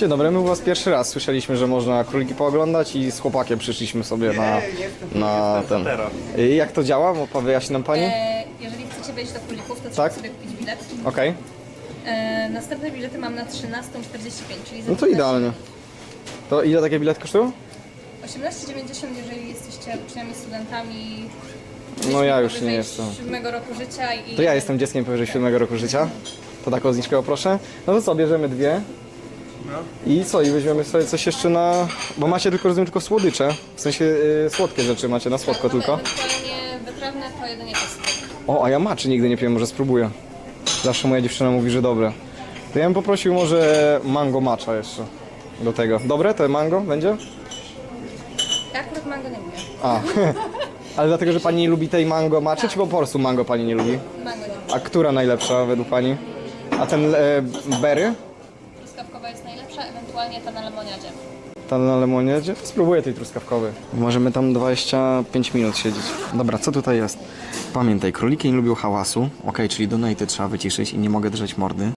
Dzień dobry, my u was pierwszy raz słyszeliśmy, że można króliki pooglądać i z chłopakiem przyszliśmy sobie na, na ten. I jak to działa? Bo wyjaśni nam pani? E, jeżeli chcecie wejść do królików, to trzeba Tak. sobie kupić bilet. Okej, E, następne bilety mam na 13.45, czyli za no to 15 idealnie. To ile takie bilety kosztują? 18,90 jeżeli jesteście uczniami, studentami. No ja już powyżej nie jestem. siódmego roku życia i... To ja jestem dzieckiem powyżej 7 roku życia. To taką zniżkę poproszę. No to co, bierzemy dwie. I co, i weźmiemy sobie coś jeszcze na... Bo macie tylko, rozumiem, tylko słodycze. W sensie y, słodkie rzeczy macie, na słodko Tak, tylko. Ewentualnie wytrawne to jedynie pesty. O, a ja maczy nigdy nie piłem, może spróbuję. Zawsze moja dziewczyna mówi, że dobre. To ja bym poprosił może mango matcha jeszcze do tego. Dobre to mango będzie? Ja akurat mango nie lubię. A, ale dlatego, że pani nie lubi tej mango matchy, czy po prostu mango pani nie lubi? Mango nie lubię. A która najlepsza według pani? A ten e, berry? Truskawkowa jest najlepsza, ewentualnie ta na lemoniadzie. Ta na lemoniadzie? Spróbuję tej truskawkowej. Możemy tam 25 minut siedzieć. Dobra, co tutaj jest? Pamiętaj, króliki nie lubią hałasu. Okej, czyli donaty trzeba wyciszyć i nie mogę držeć mordy.